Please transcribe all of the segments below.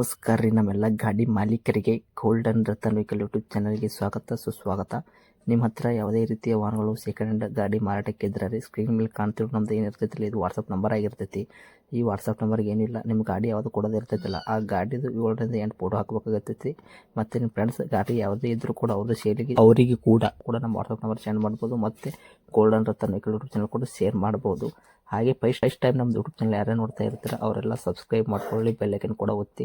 ನಮಸ್ಕಾರ ರೀ ನಮ್ಮೆಲ್ಲ ಗಾಡಿ ಮಾಲೀಕರಿಗೆ ಗೋಲ್ಡನ್ ರತನ್ ವೆಹಿಕಲ್ ಯೂಟ್ಯೂಬ್ ಚಾನಲ್ಗೆ ಸ್ವಾಗತ, ಸುಸ್ವಾಗತ. ನಿಮ್ಮ ಹತ್ರ ಯಾವುದೇ ರೀತಿಯ ವಾಹನಗಳು ಸೆಕೆಂಡ್ ಹ್ಯಾಂಡ್ ಗಾಡಿ ಮಾರಾಟಕ್ಕೆ ಇದ್ರೆ ರೀ ಸ್ಕ್ರೀನ್ ಮೇಲೆ ಕಾಣ್ತಿರೋ ನಮ್ದು ಏನಿರ್ತೈತಿಲ್ಲ ಇದು ವಾಟ್ಸಪ್ ನಂಬರ್ ಆಗಿರ್ತೈತಿ. ಈ ವಾಟ್ಸಪ್ ನಂಬರ್ಗೆ ಏನಿಲ್ಲ ನಿಮ್ಮ ಗಾಡಿ ಯಾವುದು ಕೊಡೋದು ಇರ್ತೈತಿಲ್ಲ, ಆ ಗಾಡಿದು ಏಳರಿಂದ ಎಂಟು ಫೋಟೋ ಹಾಕಬೇಕಾಗತ್ತೈತಿ. ಮತ್ತು ನಿಮ್ಮ ಫ್ರೆಂಡ್ಸ್ ಗಾಡಿ ಯಾವುದೇ ಇದ್ದರೂ ಕೂಡ ಅವ್ರದ್ದು ಶೇರಿಗೆ ಅವರಿಗೆ ಕೂಡ ಕೂಡ ನಮ್ಮ ವಾಟ್ಸಪ್ ನಂಬರ್ ಸೆಂಡ್ ಮಾಡ್ಬೋದು. ಮತ್ತು golden Ratan vehicle YouTube channel ಕೂಡ ಶೇರ್ ಮಾಡ್ಬೋದು. ಹಾಗೆ ಫಸ್ಟ್ ಫಸ್ಟ್ ಟೈಮ್ ನಮ್ಮ ಯೂಟ್ಯೂಬ್ ಚಾನಲ್ ಯಾರೇ ನೋಡ್ತಾ ಇರ್ತಾರೆ, ಅವರೆಲ್ಲ ಸಬ್ಸ್ಕ್ರೈಬ್ ಮಾಡ್ಕೊಳ್ಳಿ ಬೆಲ್ಲೈಕನ್ ಕೂಡ ಒತ್ತಿ.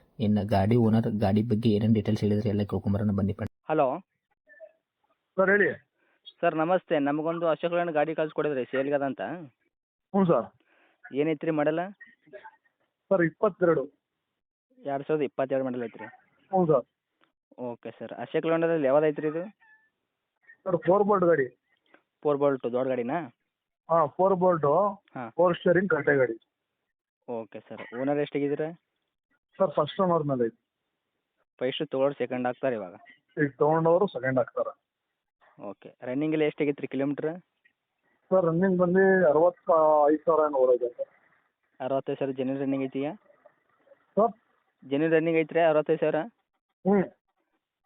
ಇನ್ನು ಗಾಡಿ ಓನರ್ ಗಾಡಿ ಬಗ್ಗೆ ಏನೇನು ಡೀಟೇಲ್ಸ್ ಹೇಳಿದ್ರೆ ಎಲ್ಲ ಕೇಳ್ಕೊಂಬರೋಣ ಬನ್ನಿ ಫ್ರೆಂಡ್ ಹಲೋ ಸರ್ ಹೇಳಿ. ಸರ್ ನಮಸ್ತೆ. ನಮಗೊಂದು ಅಶೋಕ್ ಲೇಲ್ಯಾಂಡ್ ಗಾಡಿ ಕಳ್ಸಿಕೊಡಿದ್ರಿ ಸೇಲ್ಗದ ಅಂತ. ಹ್ಞೂ ಸರ್. ಏನೈತೆ ರೀ ಮಾಡಲ್ಲ ಸರ್ ಇಪ್ಪತ್ತೆರಡು. ಎರಡು ಸಾವಿರದ ಇಪ್ಪತ್ತೆರಡು ಮಾಡಲ್ ಐತ್ರಿ. ಹ್ಞೂ ಸರ್. Okay sir. ಅಶೋಕ್ ಲೇಲ್ಯಾಂಡಲ್ಲಿ ಯಾವ್ದು ಐತ್ರಿ ಇದು? ಸರ್ ಫೋರ್ ಬೋಲ್ಟ್ ಗಾಡಿ. ಫೋರ್ ಬೋಲ್ಟು ದೊಡ್ಡ ಗಾಡಿನಾ? ಹಾಂ ಫೋರ್ ಬೋಲ್ಟು ಹಾ. ಫೋರ್ ಸ್ಟೇರಿಂಗ್ ಕಟ್ಟೆ ಗಾಡಿ. Okay sir. ಓನರ್ ಎಷ್ಟಾಗಿದ್ದೀರಾ? ಸರ್ ಫಸ್ಟ್ ಓನರ್ ಮೇಲೆ ಐತಿ. ಫಸ್ಟ್ ತೊಗೊಳೋರು ಸೆಕೆಂಡ್ ಆಗ್ತಾರೆ ಇವಾಗ? ಈಗ ತೊಗೊಂಡವರು ಸೆಕೆಂಡ್ ಆಗ್ತಾರ ಓಕೆ ರನ್ನಿಂಗ್ ಎಲ್ಲ ಎಷ್ಟಾಗೈತೆ ರೀ ಕಿಲೋಮೀಟ್ರ್ ಸರ್ ರನ್ನಿಂಗ್ ಬಂದು ಅರವತ್ತ ಐದು ಸಾವಿರ ಏನು ಓಡೈತೆ ಸರ್ ಅರವತ್ತೈದು ಸಾವಿರ ಜೆನ್ಯೂನ್ ರನ್ನಿಂಗ್ ಐತಿಯಾ ಸರ್ ಜೆನ್ಯೂನ್ ರನ್ನಿಂಗ್ ಐತ್ರಿ ಅರವತ್ತೈದು ಸಾವಿರ? ಹ್ಞೂ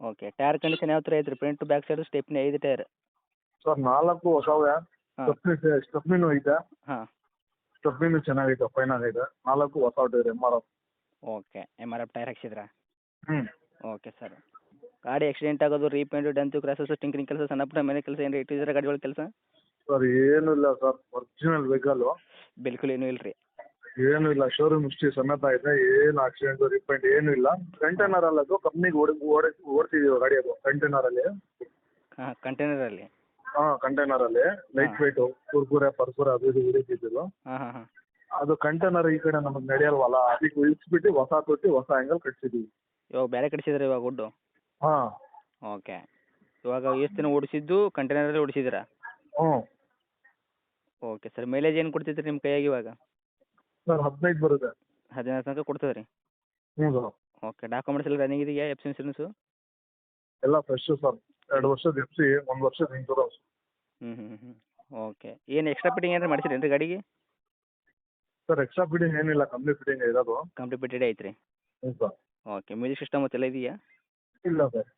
ಓಕೆ ಟೈರ್ ಕಂಡೀಷನ್ ಯಾವ ಥರ ಐತ್ರಿ? ಫ್ರಂಟ್ ಬ್ಯಾಕ್ ಸೈಡ್ ಸ್ಟೆಪ್ನಿ ಐದು ಟೈರ್ ಸರ್ ನಾಲ್ಕು ಹೊಸವೆ. ಹಾ. ಸ್ಟೆಪ್ನಿ ಸ್ಟೆಪ್ನಿನೂ ಐತೆ. ಹಾಂ. ಸ್ಟೆಪ್ನಿನೂ ಚೆನ್ನಾಗೈತೆ ಫೈನ್ ಐತೆ ನಾಲ್ಕು ಹೊಸ tyre M R F okay M R F tyre ಹಾಕ್ಸಿದ್ರಾ? ಹ್ಞೂ ಓಕೆ ಸರ್. ಗಾಡಿ ಆಕ್ಸಿಡೆಂಟ್ ಆಗೋದು ರೀಪೇಂಟು ಡೆಂತು ಕ್ರಾಸಸ್ ಟಿಂಕ್ರಿಂಗ್ ಕೆಲಸ ಸಣ್ಣ ಪುಟ್ಟ ಮನೆ ಕೆಲಸ ಏನು ಇಟ್ಟಿದ್ದೀರಾ ಗಾಡಿ ಒಳಗೆ ಕೆಲಸ? ಸರ್ ಏನು ಇಲ್ಲ ಸರ್ ಒರಿಜಿನಲ್ ವೆಹಿಕಲ್ಲು ಬಿಲ್ಕುಲ್ ಏನು ಇಲ್ಲ ರೀ ಏನು ಇಲ್ಲ ಶೋರೂಮ್ ಹಿಸ್ಟ್ರಿ ಸಮೇತ ಇದೆ ಏನು ಆಕ್ಸಿಡೆಂಟ್ ರೀಪೇಂಟ್ ಏನು ಇಲ್ಲ. ಕಂಟೈನರ್ ಅಲ್ಲ ಅದು ಕಂಪ್ನಿಗೆ ಓಡಿ ಓಡಿ ಓಡ್ತಿದೀವಿ ಗಾಡಿ ಅದು ಕಂಟೈನರಲ್ಲಿ ಹಾಂ ಕಂಟೈನರಲ್ಲಿ ಹಾಂ ಕಂಟೈನರಲ್ಲಿ ಲೈಟ್ ವೆಯ್ಟು ಕುರ್ಕುರೆ ಪರ್ಕುರೆ ಅದು ಇದು ಹೊಡಿತಿದ್ದು ಹಾಂ ಹಾಂ ಹಾಂ. ಅದು ಕಂಟೈನರ್ ಈ ಕಡೆ ನಮಗೆ ನಡೆಯಲ್ವಲ್ಲ? ಅದಕ್ಕೆ ಇಳಿಸ್ಬಿಟ್ಟು ಹೊಸ ತೊಟ್ಟಿ ಹೊಸ ಆ್ಯಂಗಲ್ ಕಟ್ಸಿದ್ದೀವಿ ಇವಾಗ ಬೇರೆ ಕಟ್ಸಿದ್ರೆ ಇವಾಗ ವುಡ್ಡು ಹಾಂ. ಓಕೆ ಇವಾಗ ಎಷ್ಟು ದಿನ ಓಡಿಸಿದ್ದು? ಕಂಟೈನರಲ್ಲಿ ಓಡಿಸಿದ್ದೀರಾ? ಹ್ಞೂ. ಓಕೆ ಸರ್ ಮೈಲೇಜ್ ಏನು ಕೊಡ್ತಿದ್ರಿ ನಿಮ್ಮ ಕೈಯಾಗ ಇವಾಗ? ಸರ್ ಹದಿನೈದು ಬರುತ್ತೆ. ಹದಿನೈದು ತನಕ ಕೊಡ್ತದೆ ರೀ ಹ್ಞೂ ಸರ್. ಓಕೆ ಡಾಕ್ಯುಮೆಂಟ್ಸ್ ಎಲ್ಲ ರನ್ನಿಂಗ್ ಇದೆಯಾ ಎಫ್ ಇನ್ಸೂರೆನ್ಸು ಎಲ್ಲ ಫ್ರೆಶ್ ಸರ್. ಎರಡು ವರ್ಷದ ಎಫ್ ಸಿ ಒಂದು ವರ್ಷದ ಇನ್ಸೂರೆನ್ಸ್ ಹ್ಞೂ ಹ್ಞೂ ಹ್ಞೂ ಓಕೆ ಏನು ಎಕ್ಸ್ಟ್ರಾ ಫಿಟ್ಟಿಂಗ್ ಏನಾರು ಮಾಡಿಸಿರೇನು ರೀ ಗಾಡಿಗೆ? ಸರ್ ಎಕ್ಸ್ಟ್ರಾ ಫಿಟ್ಟಿಂಗ್ ಏನಿಲ್ಲ ಕಂಪ್ಲೀಟ್ ಫಿಟ್ಟಿಂಗ್ ಇರೋದು. ಕಂಪ್ಲೀಟೆಡ್ ಐತ್ರಿ. ಹ್ಞೂ ಸರ್ ಓಕೆ ಮ್ಯೂಸಿಕ್ ಸಿಸ್ಟಮ್ ಮತ್ತೆಲ್ಲ ಇದೆಯಾ? ಇಲ್ಲ ಸರ್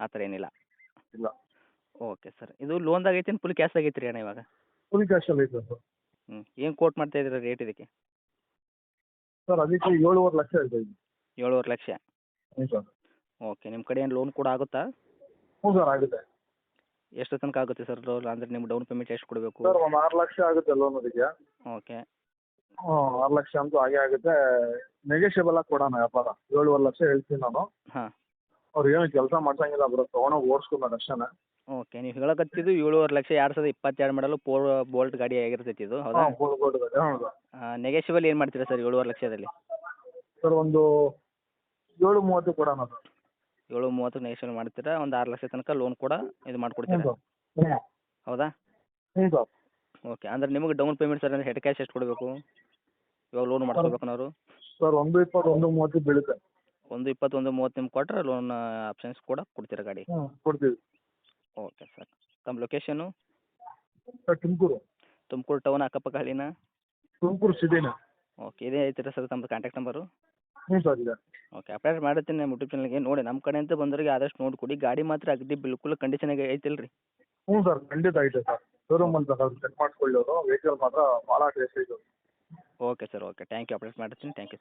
ಆ ಥರ ಏನಿಲ್ಲ. ಇಲ್ಲ. ಓಕೆ ಸರ್ ಇದು ಲೋನ್ದಾಗ ಐತಿ ಫುಲ್ ಕ್ಯಾಶ್ ಆಗೈತೆ ರೀ ಅಣ್ಣ ಇವಾಗ? ಫುಲ್ ಕ್ಯಾಶಲ್ಲಿ ಐತೆ ಸರ್ ಹ್ಞೂ ಏನು ಕೋಟ್ ಮಾಡ್ತಾ ಇದ್ದೀರಾ ರೇಟ್ ಇದಕ್ಕೆ? ಸರ್ ಅದಕ್ಕೆ ಏಳುವರೆ ಲಕ್ಷ ಇದೆ ಏಳುವರೆ ಲಕ್ಷ? ಹ್ಞೂ ಸರ್ ಓಕೆ ನಿಮ್ಮ ಕಡೆ ಏನು ಲೋನ್ ಕೂಡ ಆಗುತ್ತಾ? ಹ್ಞೂ ಸರ್ ಆಗುತ್ತೆ ಎಷ್ಟು ತನಕ ಆಗುತ್ತೆ ಸರ್ ಲೋನ್ ಅಂದರೆ ನಿಮ್ಮ ಡೌನ್ ಪೇಮೆಂಟ್ ಎಷ್ಟು ಕೊಡಬೇಕು? ಸರ್ ಒಂದು ಆರು ಲಕ್ಷ ಆಗುತ್ತೆ ಲೋನ್ ಅದಕ್ಕೆ. ಓಕೆ ಹ್ಞೂ ಆರು ಲಕ್ಷ ಅಂತೂ ಹಾಗೆ ಆಗುತ್ತೆ. ನೆಗೆಷಿಯಬಲ್ ಆಗಿ ಕೊಡೋಣ ವ್ಯಾಪಾರ. ಏಳುವರೆ ಲಕ್ಷ ಹೇಳ್ತೀನಿ ನಾನು. ಹಾಂ. ಅವ್ರು ಏನು ಕೆಲಸ ಮಾಡ್ಸಂಗಿಲ್ಲ ಬರೋ ತೊಗೊಂಡೋಗಿ ಓಡಿಸ್ಕೊಬೇಕು ಅಷ್ಟೇ ಓಕೆ ನೀವು ಹೇಳಕತ್ತಿದ್ದು ಏಳುವರೆ ಲಕ್ಷ ಎರಡು ಸಾವಿರದ ಇಪ್ಪತ್ತೆರಡು ಮಾಡಲು ಪೋರ್ ಬೋಲ್ಟ್ ಗಾಡಿ ಆಗಿರ್ತೈತಿ ಇದು ಹೌದಾ? ಹಾಂ ನೆಗೆಷಿಬಲ್ ಏನು ಮಾಡ್ತೀರಾ ಸರ್ ಏಳುವರೆ ಲಕ್ಷದಲ್ಲಿ? ಸರ್ ಒಂದು ಏಳು ಮೂವತ್ತು ಕೊಡೋಣ ಸರ್ ಏಳು ಮೂವತ್ತು ನೆಗೆಷಿಬಲ್ ಮಾಡ್ತೀರಾ? ಒಂದು ಆರು ಲಕ್ಷ ತನಕ ಲೋನ್ ಕೂಡ ಇದು ಹ್ಞೂ ಮಾಡಿಕೊಡ್ತೀರಾ? ಸರ್ ಹ್ಞೂ ಹೌದಾ? ಹ್ಞೂ ಸರ್ ಓಕೆ ಅಂದ್ರೆ ನಿಮಗೆ down payment sir head cash ಎಷ್ಟು ಕೊಡಬೇಕು? ಇವಾಗ ಲೋನ್ ಮಾಡ್ಕೋಬೇಕು ನಾವು ಸರ್ ಒಂದು ಇಪ್ಪತ್ತು ಒಂದು ಮೂವತ್ತು ಬೀಳುತ್ತೆ. ಒಂದು ಇಪ್ಪತ್ತು ಒಂದು ಮೂವತ್ತು ನಿಮ್ಗೆ ಕೊಟ್ಟರೆ ಲೋನ್ ಆಪ್ಷನ್ಸ್ ಕೂಡ ಕೊಡ್ತೀರಾ ಗಾಡಿ? ಕೊಡ್ತೀವಿ. ಓಕೆ ಸರ್ ತಮ್ಮ location sir Tumakuru. Tumakuru town ಅಕ್ಕಪಕ್ಕ ಹಳ್ಳಿನ? ತುಮಕೂರು ಸಿಟಿನೇ ಓಕೆ ಇದೇ ಐತಿರ ಸರ್ ತಮ್ಮದು ಕಾಂಟ್ಯಾಕ್ಟ್ ನಂಬರು ಹ್ಞೂ ಸರ್ ಇದೆ. ಓಕೆ ಅಪ್ಡೇಟ್ ಮಾಡಿರ್ತೀನಿ ನಮ್ಮ ಯೂಟ್ಯೂಬ್ ಚಾನಲ್ಗೆ ನೋಡಿ ನಮ್ಮ ಕಡೆಯಿಂದ ಬಂದವರಿಗೆ ಆದಷ್ಟು ನೋಡಿ ಕೊಡಿ. ಗಾಡಿ ಮಾತ್ರ ಅಗದಿ ಬಿಲ್ಕುಲ್ ಕಂಡೀಷನಾಗೆ ಐತಿಲ್ಲ ರೀ ಹ್ಞೂ ಸರ್ ಖಂಡಿತ ಐತೆ ಸರ್. ಶೋರೂಮಲ್ಲಿ ಅಂತ ಚೆಕ್ ಮಾಡಿಸ್ಕೊಳ್ಳಿ ಅವರು ವೆಹಿಕಲ್ ಮಾತ್ರ ಭಾಳ ಟೇಸ್ಟ್ ಇದೆ. Okay sir okay thank you update ಮಾಡಿರ್ತೀನಿ ತ್ಯಾಂಕ್ ಯು